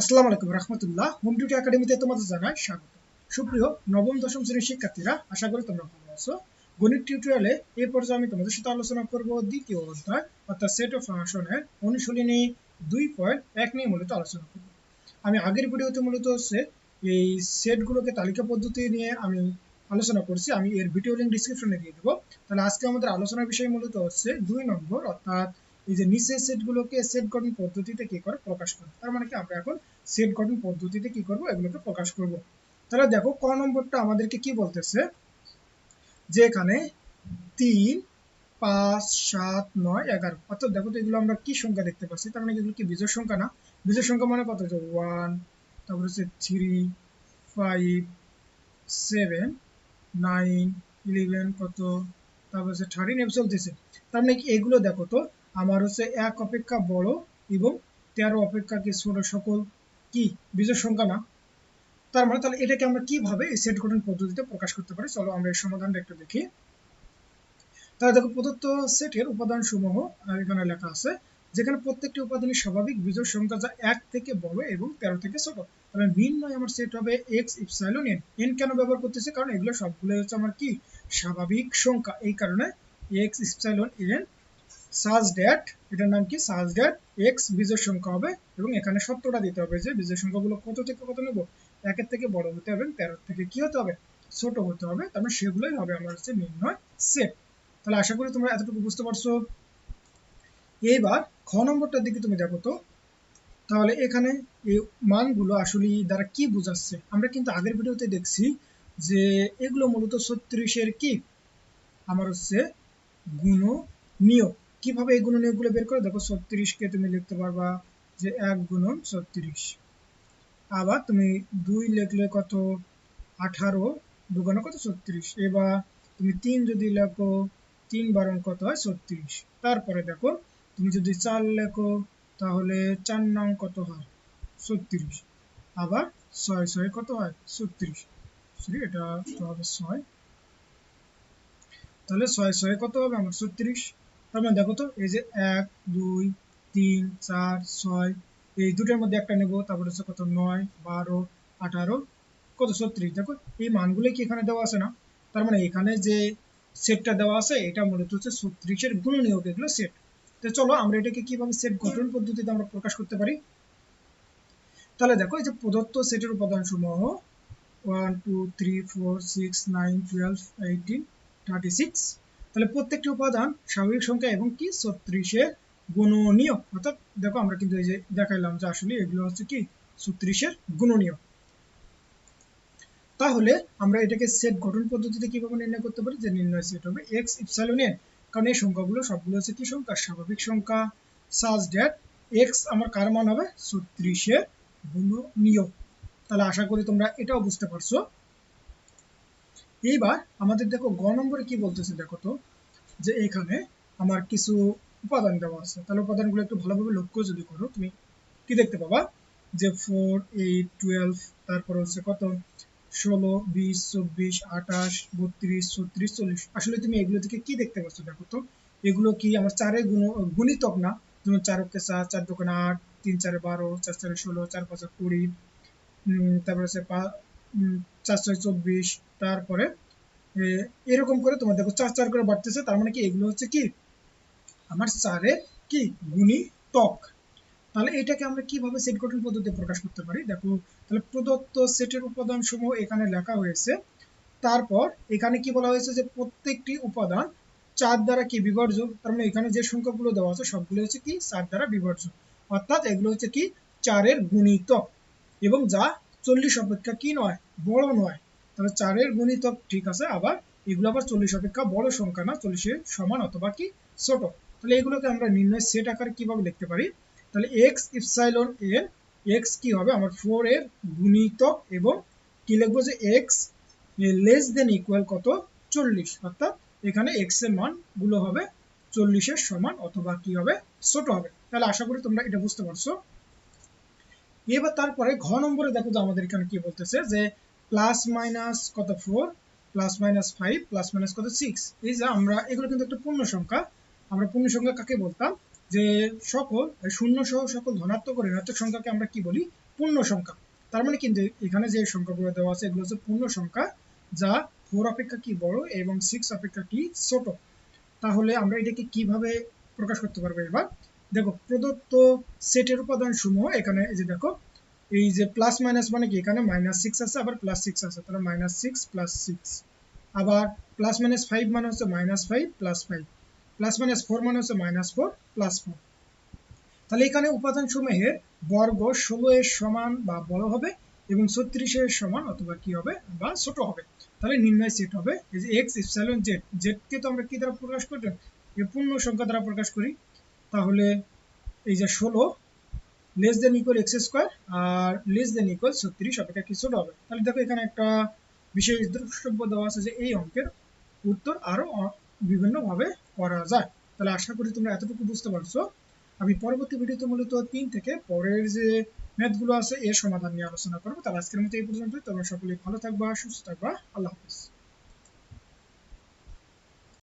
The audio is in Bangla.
আসসালামু আলাইকুম রহমতুল্লাহ। হোম ডিউটি একাডেমিতে তোমাদের জানাই স্বাগত। সুপ্রিয় নবম, দশম শ্রেণির শিক্ষার্থীরা, আশা করি তোমরা ভালো আছো। গণিত টিউটোরিয়ালে এই পর্যায়ে আমি তোমাদের সাথে আলোচনা করব দ্বিতীয় অধ্যায়, অর্থাৎ সেট অফ ফাংশনের অনুশীলনী দুই পয়েন্ট এক নিয়ে মূলত আলোচনা করব। আমি আগের ভিডিওতে মূলত হচ্ছে এই সেটগুলোকে তালিকা পদ্ধতি নিয়ে আমি আলোচনা করছি। আমি এর ভিডিও লিঙ্ক ডিসক্রিপশনে দিয়ে দেবো। তাহলে আজকে আমাদের আলোচনার বিষয় মূলত হচ্ছে দুই নম্বর, অর্থাৎ এই যে নিচের সেটগুলোকে সেট গঠন পদ্ধতিতে কি করে প্রকাশ করে তার মানে কি আমরা এখন সেট গঠন পদ্ধতিতে কি করব? এগুলোকে প্রকাশ করব। তাহলে দেখো, ক নম্বরটা আমাদেরকে কি বলতেছে? যে এখানে তিন, পাঁচ, সাত, নয়, এগারো। অর্থাৎ দেখো তো এগুলো আমরা কি সংখ্যা দেখতে পাচ্ছি? তার মানে এগুলো কি বিজয় সংখ্যা না? বিজয় সংখ্যা মানে কত হচ্ছে? ওয়ান, তারপর হচ্ছে three, five, seven, nine, eleven, কত? তারপর হচ্ছে থার্টিন এভ চলতেছে। তার মানে কি এগুলো দেখো তো আমার হচ্ছে এক অপেক্ষা বড় এবং তেরো অপেক্ষা কি ছোট সকল কি বিজয় সংখ্যা না? তার মানে তাহলে এটাকে আমরা কীভাবে এই সেট গঠন পদ্ধতিতে প্রকাশ করতে পারি? চলো আমরা এই সমাধানটা একটু দেখি। তাহলে দেখো প্রদত্ত সেটের উপাদান সমূহ এখানে লেখা আছে, যেখানে প্রত্যেকটি উপাদানের স্বাভাবিক বিজয় সংখ্যা যা এক থেকে বড় এবং তেরো থেকে ছোট। তাহলে নির্ণয় আমার সেট হবে এক্স ইপসাইলন এন এন কেন ব্যবহার করতেছে? কারণ এগুলো সবগুলো হচ্ছে আমার কি? স্বাভাবিক সংখ্যা। এই কারণে x epsilon N such that এটার নাম কি? সাজ ড্যাট এক্স বিজয় সংখ্যা হবে এবং এখানে সত্যটা দিতে হবে যে বিজয় সংখ্যাগুলো কত থেকে কত নেব? একের থেকে বড় হতে হবে তেরো থেকে কি হতে হবে? ছোট হতে হবে, তার মানে সেগুলোই হবে আমার হচ্ছে নির্ণয় সেট তাহলে আশা করি তোমরা এতটুকু বুঝতে পারছ। এইবার খ নম্বরটার দিকে তুমি দেখো তো। তাহলে এখানে এই মানগুলো আসলে দ্বারা কি বোঝাচ্ছে? আমরা কিন্তু আগের ভিডিওতে দেখছি যে এগুলো মূলত ছত্রিশের কি? আমার হচ্ছে গুণ নিয়োগ কীভাবে এই গুণ নিয়োগগুলো বের করে? দেখো ছত্রিশকে তুমি লিখতে পারবা যে এক গুণন ছত্রিশ। আবার তুমি দুই লিখলে কত? আঠারো দুগুণ কত? ছত্রিশ। এবার তুমি তিন যদি লেখো, তিন বারণ কত হয়? ছত্রিশ। তারপরে দেখো, তুমি যদি চার লেখো, তাহলে চার নং কত হয়? ছত্রিশ। আবার ছয় ছয় কত হয়? ছত্রিশ। সরি, এটা হবে ছয়। তাহলে ছয় ছয় কত হবে? আমার ছত্রিশ। তার মানে দেখো তো, এই যে এক, দুই, তিন, চার, ছয়, এই দুটোর মধ্যে একটা নেব, তারপরে হচ্ছে কত? নয়, বারো, আঠারো, কত? ছত্রিশ। দেখো, এই মানগুলো কি এখানে দেওয়া আছে না? তার মানে এখানে যে সেটটা দেওয়া আছে, এটা মূলত হচ্ছে ছত্রিশের গুণনীয়ক এগুলো সেট। তো চলো, আমরা এটাকে কীভাবে সেট গঠন পদ্ধতিতে আমরা প্রকাশ করতে পারি? তাহলে দেখো, এই যে প্রদত্ত সেটের উপাদান সমূহ one two three four six nine twelve eighteen thirty six তাহলে প্রত্যেকটি উপাদান স্বাভাবিক সংখ্যা এবং কি? ছত্রিশের গুণনীয়। অর্থাৎ দেখো আমরা কিন্তু এই যে দেখাইলাম যে আসলে এগুলো হচ্ছে কি? ছত্রিশের গুণনীয়। তাহলে আমরা এটাকে সেট গঠন পদ্ধতিতে কীভাবে নির্ণয় করতে পারি? যে নির্ণয় সেট হবে এক্স ইপসাইলন এন কারণ এই সংখ্যাগুলো সবগুলো হচ্ছে কি সংখ্যা? স্বাভাবিক সংখ্যা। সাজ ড্যাট এক্স আমার কার মান হবে? ছত্রিশের গুণনীয়। তাহলে আশা করি তোমরা এটাও বুঝতে পারছ। এইবার আমাদের দেখো গ নম্বরে কি বলতেছে দেখো তো, যে এখানে আমার কিছু উপাদান দেওয়া আছে। তাহলে উপাদানগুলো একটু ভালোভাবে লক্ষ্য যদি করো, তুমি কি দেখতে পাবা? যে ফোর এইট টুয়েলভ তারপর হচ্ছে কত? ষোলো, বিশ, চব্বিশ, আঠাশ, বত্রিশ, ছত্রিশ, চল্লিশ। আসলে তুমি এগুলো থেকে কি দেখতে পাচ্ছ দেখো তো? এগুলো কি আমার চারে গুণ, গুণিতক না? যেমন চার অক্ষে চার চার দোকানে আট, তিন চারে বারো, চার চারে ষোলো, চার পাঁচে কুড়ি তারপর হচ্ছে চার ছয় চব্বিশ, তারপরে এরকম করে তোমার দেখো চার চার করে বাড়তেছে, তার মানে কি, এগুলো হচ্ছে কি, আমার চারে কি, গুণী ত্বক। তাহলে এটাকে আমরা কীভাবে সেট গঠন পদ্ধতি প্রকাশ করতে পারি? দেখো, তাহলে প্রদত্ত সেটের উপাদান সমূহ এখানে লেখা হয়েছে। তারপর, এখানে কি বলা হয়েছে যে প্রত্যেকটি উপাদান চার দ্বারা কি বিভাজ্য? তার মানে এখানে যে সংখ্যাগুলো দেওয়া আছে, সবগুলো হচ্ছে কি, চার দ্বারা বিভাজ্য। অর্থাৎ এগুলো হচ্ছে কি, চারের গুণিতক এবং যা চল্লিশ অপেক্ষা কি নয়? বড় নয়। তাহলে চারের গুণিতক, ঠিক আছে, আবার এগুলো আবার চল্লিশ অপেক্ষা বড় সংখ্যা না, চল্লিশের সমান অথবা কি ছোট। তাহলে এগুলোকে আমরা নির্ণয় সেট আকারে কীভাবে লিখতে পারি? তাহলে এক্স ইপসাইলন এর এক্স কি হবে? আমার ফোর এর গুণিতক এবং কি লিখব যে এক্স লেস দেন ইকুয়াল কত? চল্লিশ। অর্থাৎ এখানে এক্সের মানগুলো হবে চল্লিশের সমান অথবা কি হবে? ছোট হবে। তাহলে আশা করি তোমরা এটা বুঝতে পারছ। এবার তারপরে ঘ নম্বরে দেখো যে আমাদের এখানে কি বলতেছে যে প্লাস মাইনাস কত four plus minus five plus minus কত সিক্স এই যে আমরা, এগুলো কিন্তু একটা পূর্ণ সংখ্যা। আমরা পূর্ণ সংখ্যা কাকে বলতাম? যে সকল শূন্য সহ সকল ধনাত্মক ঋণাত্মক সংখ্যাকে আমরা কি বলি? পূর্ণ সংখ্যা। তার মানে কিন্তু এখানে যে সংখ্যাগুলো দেওয়া আছে, এগুলো হচ্ছে পূর্ণ সংখ্যা, যা ফোর অপেক্ষা কি বড় এবং সিক্স অপেক্ষা কি ছোট। তাহলে আমরা এটাকে কীভাবে প্রকাশ করতে পারব এবার? দেখো, প্রদত্ত সেটের উপাদান সমূহ এখানে এই যে দেখো, এই যে প্লাস মাইনাস মানে কি? এখানে মাইনাস সিক্স আছে, আবার প্লাস সিক্স আছে। তাহলে মাইনাস সিক্স প্লাস সিক্স আবার প্লাস মাইনাস ফাইভ মানে হচ্ছে minus five plus five plus minus four মানে হচ্ছে মাইনাস ফোর প্লাস ফোর তাহলে এখানে উপাদান সমূহের বর্গ ষোলো এর সমান বা বড় হবে এবং ছত্রিশের সমান অথবা কি হবে বা ছোট হবে। তাহলে নির্ণয় সেট হবে। এই যে এক্স ইপসাইলন জেড জেডকে তো আমরা কি দ্বারা প্রকাশ করি? পূর্ণ সংখ্যা দ্বারা প্রকাশ করি। তাহলে এই যে ষোলো less than equal x square আর লেস দেন ইকুয়াল ছত্রিশ, অপেক্ষা কি ছোট হবে। তাহলে দেখো এখানে একটা বিশেষ দ্রষ্টব্য দেওয়া আছে যে এই অঙ্কের উত্তর আরও বিভিন্নভাবে করা যায়। তাহলে আশা করি তোমরা এতটুকু বুঝতে পারছ। আমি পরবর্তী ভিডিওতে মূলত তিন থেকে পরের যে ম্যাথগুলো আছে, এর সমাধান নিয়ে আলোচনা করব। তাহলে আজকের মতো এই পর্যন্তই। তোমরা সকলেই ভালো থাকবা, সুস্থ থাকবা। আল্লাহ হাফিজ।